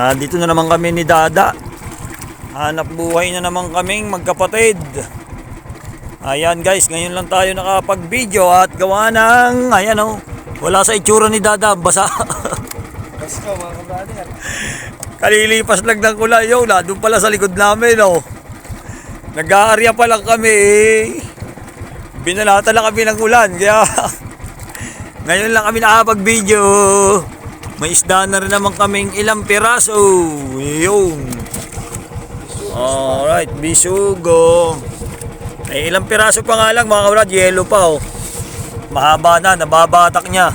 Nandito na naman kami ni Dada. Hanap buhay na naman kaming magkapatid. Ayan guys, ngayon lang tayo nakapag-video at gawa ng, ayan oh, wala sa itsura ni Dada, basa. Go mga kabrother. Kalilipas lang ng kulay, yo, na, doon pala sa likod namin, oh. Nag-aarya pa lang kami, eh. Binalata lang kami ng ulan, kaya ngayon lang kami nakapag-video. May isda na rin naman kaming ilang piraso. Yun. Alright, bisugo. May ilang piraso pa nga lang mga kabrad, yellow pa oh. Mahaba na, nababatak niya.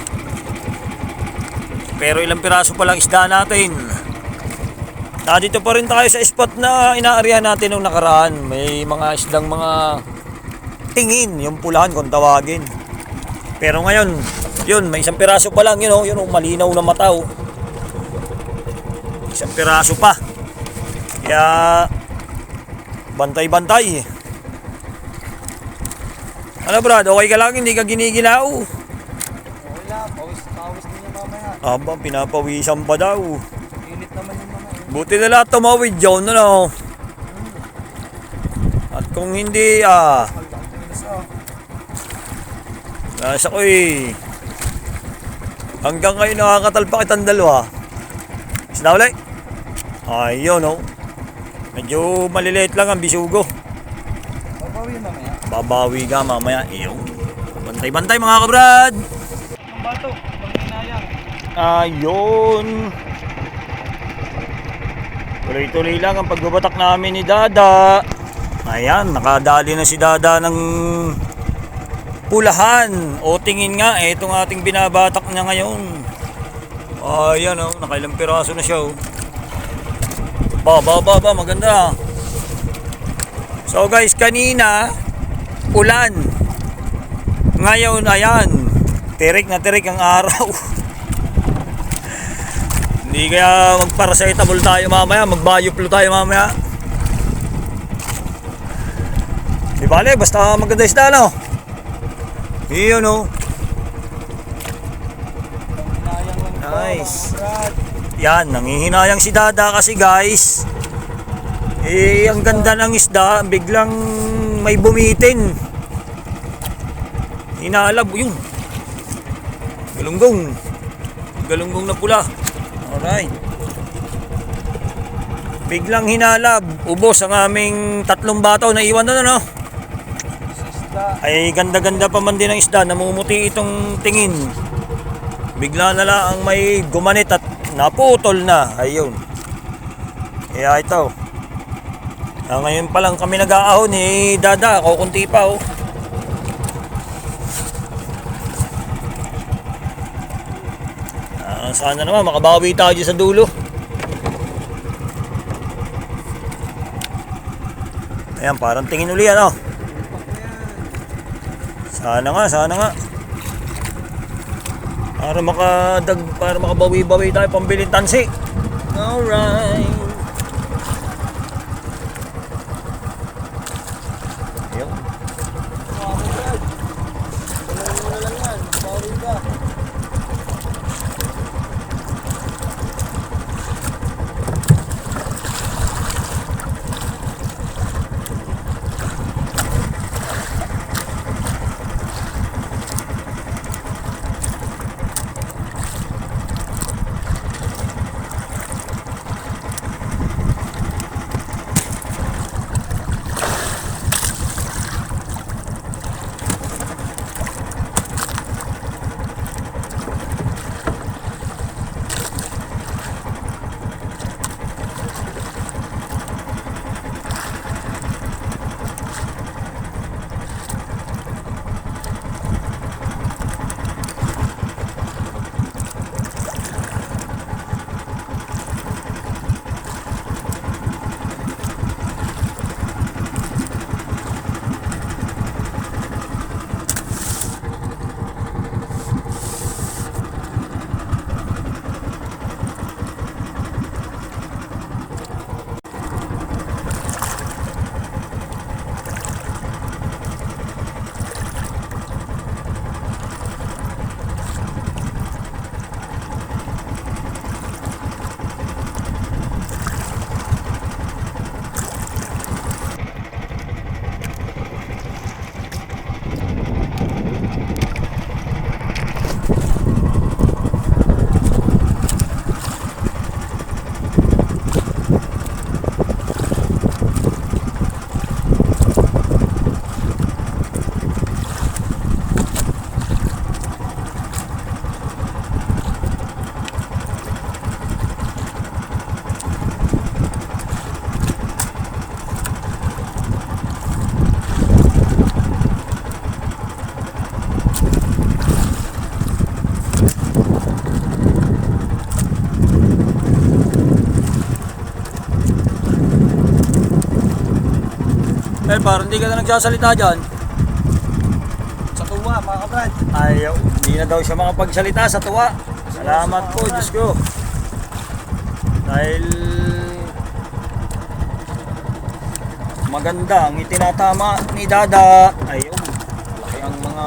Pero ilang piraso pa lang isda natin. Nandito pa rin tayo sa spot na inaarya natin nung nakaraan. May mga isdang mga tingin, yung pulahan kung tawagin. Pero ngayon, yun, may isang piraso pa lang, yun oh, yun oh, malinaw na mata oh. Isang piraso pa. Kaya, bantay-bantay. Ano brad, okay ka lang, hindi ka ginigilaw. Okay lang, pawis, pawis din yung mamaya. Aba, pinapawisan pa daw. Init naman yung eh. Buti na lahat tumawid John, ano? At kung hindi, ah, nasa ko eh. Hanggang ngayon nakakatalpa kitang dalawa. Isda ulit. Ayun, oh. Medyo maliliit lang ang bisugo. Babawi mamaya. Babawi ka mamaya. Iyo. Bantay-bantay mga kabrad. Ang bato. Ayun. Tuloy-tuloy lang ang pagbabatak namin ni Dada. Ayan, nakadali na si Dada ng pulahan. O tingin nga, eh, itong ating binabatak niya ngayon. Ayan oh, nakailang piraso na siya oh. Ba, ba, ba, maganda. So guys, kanina, ulan. Ngayon, ayan, tirik na tirik ang araw. Hindi kaya magparacetamol tayo mamaya, magbayoplo tayo mamaya. Di bale, basta maganda isda no. Hinayang lang ito, Nice. Yan, nangihinayang si Dada kasi guys. Eh, ang ganda ng isda, biglang may bumitin. Inaalab, yun. Galunggong. Galunggong na pula. Alright. Biglang hinalab. Ubos ang aming tatlong bataw na iwan doon, ano? Ay ganda-ganda pa man din ang isda, namumuti itong tingin. Bigla na lang ang may gumanit at naputol na. Ayun. Kaya ito. Ah, ngayon pa lang kami nag-aahon ni Dada, kukunti pa oh. Ah, sana naman makabawi tayo sa dulo. Ayan, parang tingin uli ano. Sana nga, sana nga. Para makadag, para makabawi-bawi tayo pambilin tansi. Alright. Eh, parang hindi ka na nagsasalita dyan. Sa tuwa, mga kabrad. Ayaw, hindi na daw siya makapagsalita sa tuwa. Salamat po, Diyos ko. Dahil maganda ang itinatama ni Dada. Ayun, laki ang mga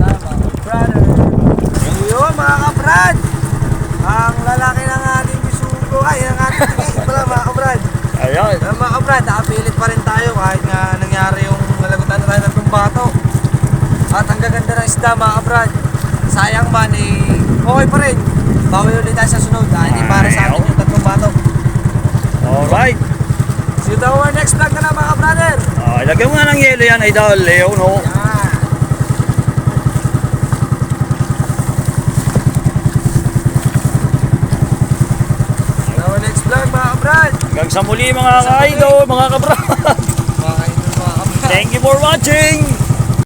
Tama, brother. Ayun, mga kabrad. Ang lalaki ng ating bisugo. Ay, ang ating tingin pala, mga kabrad. Ayun, mga kabrad, nakapilit pa rin tayo kahit nga nangyari yung nalagutan na tayo ng tumbato. At ang gaganda ng isda, mga kabrad. Sayang man, eh, okay pa rin. Bawi ulit tayo sa sunod. Ah, hindi para sa atin yung tatlong bato. Alright. See you to our next vlog na lang, mga brother. Ah, ilagay mo nga ng yelo yan, idol. Leo, no? Yan. See you to our next vlog, mga kabrad. Hanggang sa muli mga ka-idol, mga kabra. Thank you for watching.